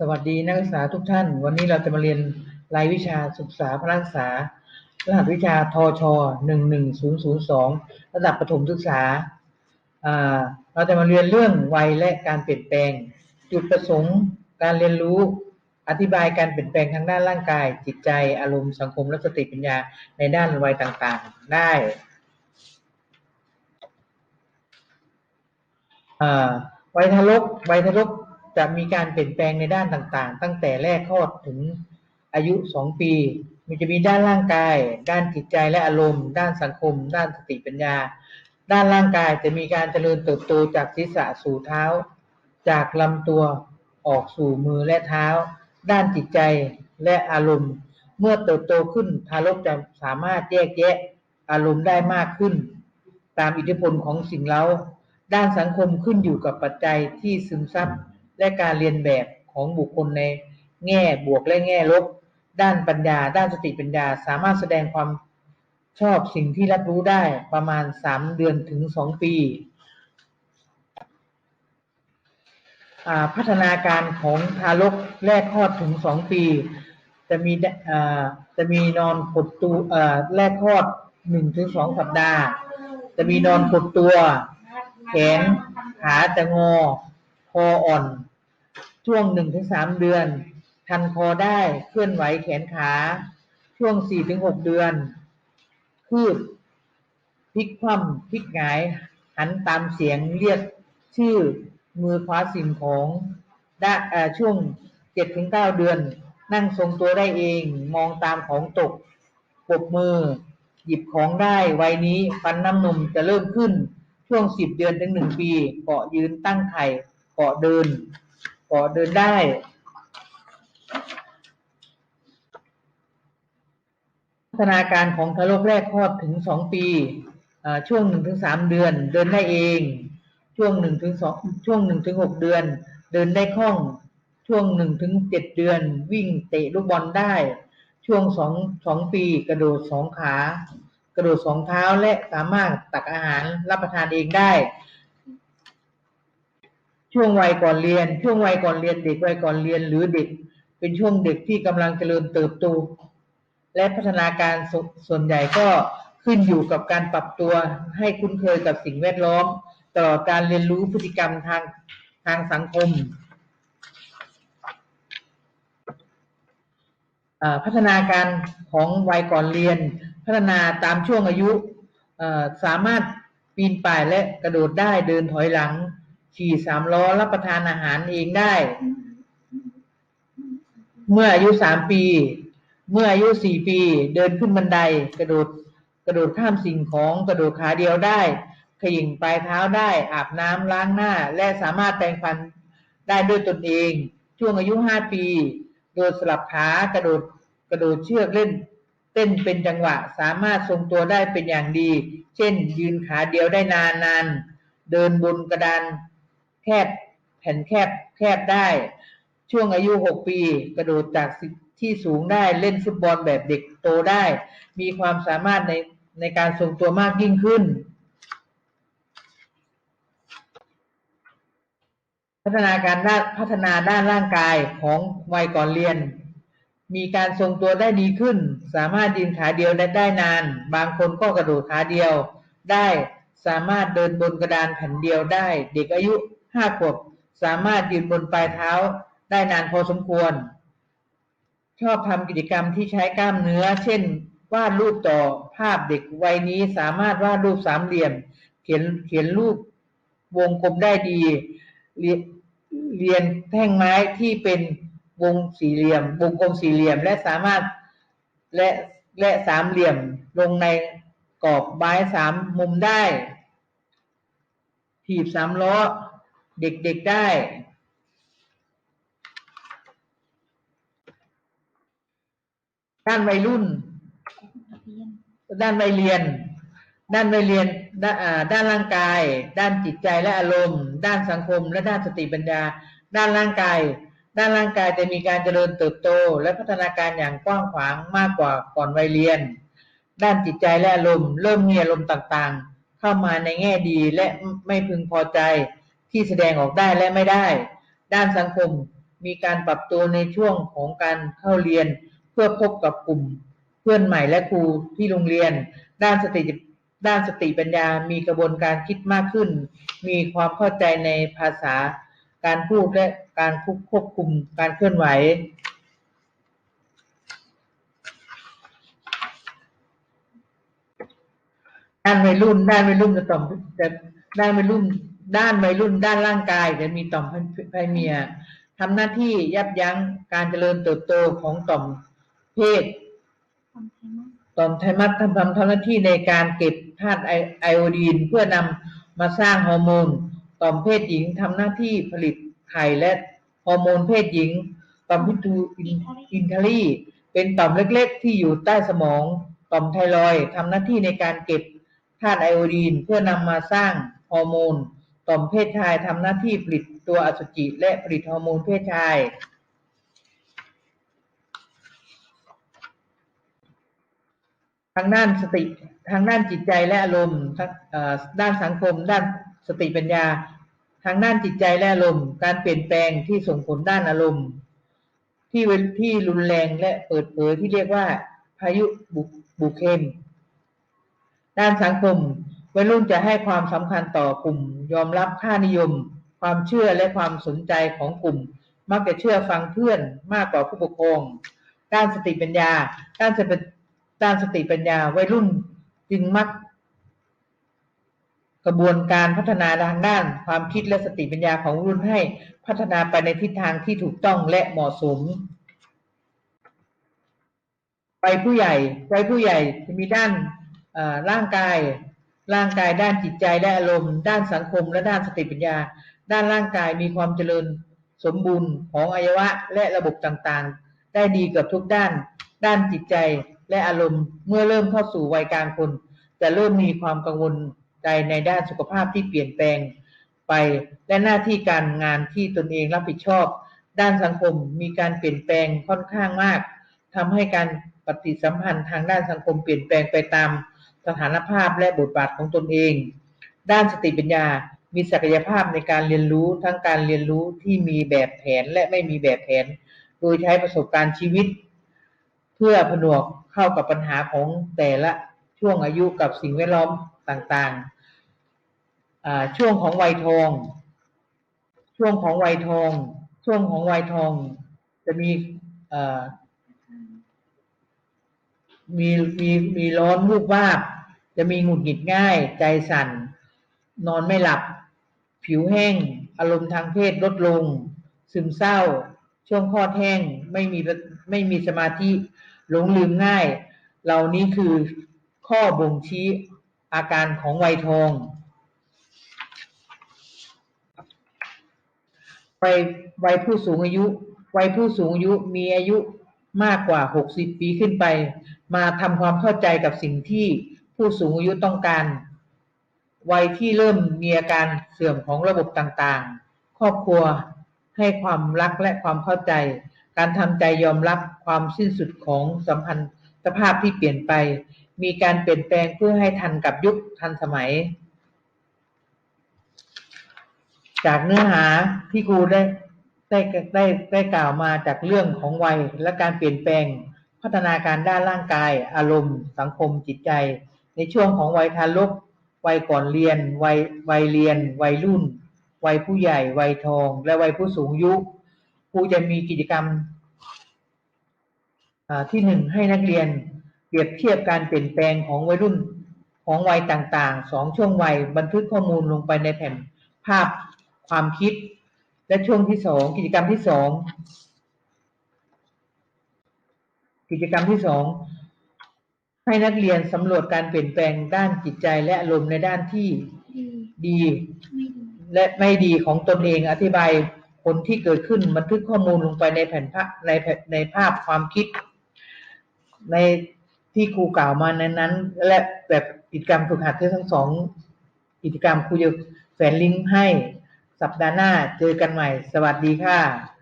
สวัสดีนักศึกษาทุกท่าน วันนี้เราจะมาเรียนรายวิชาศึกษาพละศึกษารหัสวิชาทชหนึ่งหนึ่งศูนย์ศูนย์สองระดับประถมศึกษา เราจะมาเรียนเรื่องวัยและการเปลี่ยนแปลง จุดประสงค์ การเรียนรู้ อธิบายการเปลี่ยนแปลงทางด้านร่างกาย จิตใจ อารมณ์ สังคม และสติปัญญาในด้านวัยต่างๆ ได้วัยทารกวัยทารก จะมีการเปลี่ยนแปลงในด้านต่างๆ ตั้งแต่แรกคลอดถึงอายุสองปี มันจะมีด้านร่างกาย ด้านจิตใจและอารมณ์ ด้านสังคม ด้านสติปัญญา ด้านร่างกายจะมีการเจริญเติบโตจากศีรษะสู่เท้า จากลำตัวออกสู่มือและเท้า ด้านจิตใจและอารมณ์ เมื่อเติบโตขึ้นทารกจะสามารถแยกแยะอารมณ์ได้มากขึ้น ตามอิทธิพลของสิ่งเร้า ด้านสังคมขึ้นอยู่กับปัจจัยที่ซึมซับ และการเรียนแบบของบุคคลในแง่บวกและแง่ลบ ด้านปัญญา ด้านสติปัญญา สามารถแสดงความชอบสิ่งที่รับรู้ได้ประมาณสามเดือนถึงสองปี พัฒนาการของทารกแรกคลอดถึงสองปี จะมีจะมีนอนขดตัวแรกคลอดหนึ่งถึงสองสัปดาห์ จะมีนอนขดตัว แขนขาจะงอ คออ่อน ช่วงหนึ่งถึงสามเดือน ทันคอได้เคลื่อนไหวแขนขา ช่วงสี่ถึงหกเดือน คืบพลิกคว่ำพลิกหงาย หันตามเสียงเรียกชื่อมือคว้าสิ่งของได้ช่วงเจ็ดถึงเก้าเดือน นั่งทรงตัวได้เองมองตามของตกปบมือ หยิบของได้วัยนี้ฟันน้ำนมจะเริ่มขึ้นช่วงสิบเดือนถึงหนึ่งปีเกาะยืนตั้งไข่ เกาะเดิน เกาะเดินได้ พัฒนาการของทารกแรกคลอดถึงสองปี ช่วงหนึ่งถึงสามเดือน เดินได้เอง ช่วงหนึ่งถึงสองช่วงหนึ่งถึงหกเดือน เดินได้คล่อง ช่วงหนึ่งถึงเจ็ดเดือน วิ่งเตะลูกบอลได้ ช่วงสองสองปีกระโดดสองขากระโดดสองเท้าและสามารถตักอาหารรับประทานเองได้ ช่วงวัยก่อนเรียน ช่วงวัยก่อนเรียนเด็กวัยก่อนเรียนหรือเด็ก เป็นช่วงเด็กที่กำลังเจริญเติบโตและพัฒนาการสส่วนใหญ่ก็ขึ้นอยู่กับการปรับตัวให้คุ้นเคยกับสิ่งแวดล้อมตลอดการเรียนรู้พฤติกรรมทางทางสังคม พัฒนาการของวัยก่อนเรียน พัฒนาตามช่วงอายุเอ่อสามารถปีนป่ายและกระโดดได้เดินถอยหลัง ขี่สามล้อรับประทานอาหารเองได้ เมื่ออายุสามปี เมื่ออายุสี่ปี เดินขึ้นบันได กระโดดกระโดดข้ามสิ่งของกระโดดขาเดียวได้ขยิงปลายเท้าได้ อาบน้ำล้างหน้า และสามารถแปรงฟันได้ด้วยตนเอง ช่วงอายุห้าปี โดดสลับขากระโดดกระโดดเชือกเล่น เต้นเป็นจังหวะสามารถทรงตัวได้เป็นอย่างดี เช่น ยืนขาเดียวได้นานนานๆเดินบนกระดาน แคบแผ่นแคบแคบได้ ช่วงอายุหกปี กระโดดจากที่สูงได้เล่นฟุตบอลแบบเด็กโตได้ มีความสามารถในในการทรงตัวมากยิ่งขึ้น พัฒนาการด้านพัฒนาด้านร่างกายของวัยก่อนเรียน มีการทรงตัวได้ดีขึ้น สามารถยืนขาเดียวได้ได้นาน บางคนก็กระโดดขาเดียวได้สามารถเดินบนกระดานแผ่นเดียวได้ เด็กอายุ ห้าขวบสามารถยืนบนปลายเท้าได้นานพอสมควร ชอบทำกิจกรรมที่ใช้กล้ามเนื้อ เช่น วาดรูปต่อภาพเด็กวัยนี้สามารถวาดรูปสามเหลี่ยม เขียนเขียนรูปวงกลมได้ดี เรียนแท่งไม้ที่เป็นวงสี่เหลี่ยม วงกลมสี่เหลี่ยม และสามารถและและสามเหลี่ยมลงในกรอบไม้สามมุมได้ถีบสามล้อ เด็กๆได้ ด้านวัยรุ่น ด้านวัยเรียน ด้านวัยเรียน ด้านร่างกาย ด้านจิตใจและอารมณ์ ด้านสังคม และด้านสติปัญญา ด้านร่างกาย ด้านร่างกายจะมีการเจริญเติบโต และพัฒนาการอย่างกว้างขวางมากกว่าก่อนวัยเรียน ด้านจิตใจและอารมณ์เริ่มมีอารมณ์ต่างๆ เข้ามาในแง่ดีและไม่พึงพอใจ ที่แสดงออกได้และไม่ได้ ด้านสังคมมีการปรับตัวในช่วงของการเข้าเรียน เพื่อพบกับกลุ่ม เพื่อนใหม่และครูที่โรงเรียน ด้านสติด้านสติปัญญา มีกระบวนการคิดมากขึ้น มีความเข้าใจในภาษา การพูดและการควบคุมการเคลื่อนไหว ด้านวัยรุ่น ด้านวัยรุ่นจะต่อมจะด้านวัยรุ่น ด้านวัยรุ่นด้านร่างกายจะมีต่อมไพเมียทำหน้าที่ยับยั้งการเจริญเติบโตของต่อมเพศต่อมไทมัสทำทำหน้าที่ในการเก็บธาตุไอโอดีน เพื่อนำมาสร้างฮอร์โมน ต่อมเพศหญิงทำหน้าที่ผลิตไข่และฮอร์โมนเพศหญิง ต่อมพิทูอินทารีเป็นต่อมเล็กๆ ที่อยู่ใต้สมอง ต่อมไทรอยทำหน้าที่ในการเก็บธาตุไอโอดีน เพื่อนำมาสร้างฮอร์โมน ต่อมเพศชายทำหน้าที่ผลิตตัวอสุจิ และผลิตฮอร์โมนเพศชายทางด้านสติทางด้านจิตใจและอารมณ์ทางด้านสังคม ด้านสติปัญญา ทางด้านจิตใจและอารมณ์ การเปลี่ยนแปลงที่ส่งผลด้านอารมณ์ ที่ที่รุนแรงและเปิดเผยที่เรียกว่า พายุบุบเคมด้านสังคม วัยรุ่นจะให้ความสำคัญต่อกลุ่ม ยอมรับค่านิยม ความเชื่อและความสนใจของกลุ่ม มักจะเชื่อฟังเพื่อนมากกว่าผู้ปกครอง ด้านสติปัญญา ด้านสติด้านสติปัญญา วัยรุ่นจึงมัก กระบวนการพัฒนาทางด้าน ความคิดและสติปัญญาของรุ่นให้พัฒนาไปในทิศทางที่ถูกต้องและเหมาะสมไปผู้ใหญ่ไปผู้ใหญ่จะมีด้านร่างกาย ร่างกายด้านจิตใจและอารมณ์ ด้านสังคมและด้านสติปัญญา ด้านร่างกายมีความเจริญสมบูรณ์ของอวัยวะและระบบต่างๆ ได้ดีเกับทุกด้าน ด้านจิตใจและอารมณ์เมื่อเริ่มเข้าสู่วัยกลางคนจะเริ่มมีความกังวลใจในด้านสุขภาพที่เปลี่ยนแปลงไป และหน้าที่การงานที่ตนเองรับผิดชอบ ด้านสังคมมีการเปลี่ยนแปลงค่อนข้างมากทำให้การปฏิสัมพันธ์ทางด้านสังคมเปลี่ยนแปลงไปตาม สถานภาพและบทบาทของตนเอง ด้านสติปัญญา มีศักยภาพในการเรียนรู้ทั้งการเรียนรู้ที่มีแบบแผนและไม่มีแบบแผน โดยใช้ประสบการณ์ชีวิต เพื่อผนวกเข้ากับปัญหาของแต่ละช่วงอายุกับสิ่งแวดล้อมต่างๆ ช่วงของวัยทอง ช่วงของวัยทอง ช่วงของวัยทอง จะมีมีมีมีร้อนวูบวาบ จะมีหงุดหงิดง่าย ใจสั่น นอนไม่หลับ ผิวแห้ง อารมณ์ทางเพศลดลง ซึมเศร้า ช่วงคลอดแห้งไม่มีไม่มีสมาธิหลงลืมง่าย เหล่านี้คือข้อบ่งชี้อาการของวัยทองวัยวัยผู้สูงอายุ วัยผู้สูงอายุมีอายุมากกว่า 60 ปีขึ้นไป มาทำความเข้าใจกับสิ่งที่ ผู้สูงอายุต้องการ วัยที่เริ่มมีอาการเสื่อมของระบบต่างๆ ครอบครัวให้ความรักและความเข้าใจ การทำใจยอมรับความสิ้นสุดของสัมพันธภาพที่เปลี่ยนไป มีการเปลี่ยนแปลงเพื่อให้ทันกับยุคทันสมัย จากเนื้อหาที่ครูได้ได้ได้ได้กล่าวมาจากเรื่องของวัยและการเปลี่ยนแปลง พัฒนาการด้านร่างกาย อารมณ์ สังคมจิตใจ ในช่วงของวัยทารกวัยก่อนเรียน วัยวัยเรียน วัยรุ่น วัยผู้ใหญ่ วัยทอง และวัยผู้สูงอายุครูจะมีกิจกรรมที่หนึ่งให้นักเรียนเปรียบเทียบการเปลี่ยนแปลงของวัยรุ่นของวัยต่างๆสองช่วงวัยบันทึกข้อมูลลงไปในแผ่นภาพความคิด และช่วงที่สองกิจกรรมที่สองกิจกรรมที่สอง ให้นักเรียนสำรวจการเปลี่ยนแปลงด้านจิตใจและอารมณ์ในด้านที่ดีดีไม่ดี และไม่ดีของตนเองอธิบายผลที่เกิดขึ้นบันทึกข้อมูลลงไปในแผ่นภาพในแผ่นในภาพความคิด ในที่ครูกล่าวมานั้นนั้น และแบบกิจกรรมฝึกหัดทั้งสองกิจกรรมครูจะแฝนลิงก์ให้สัปดาห์หน้าเจอกันใหม่ สวัสดีค่ะ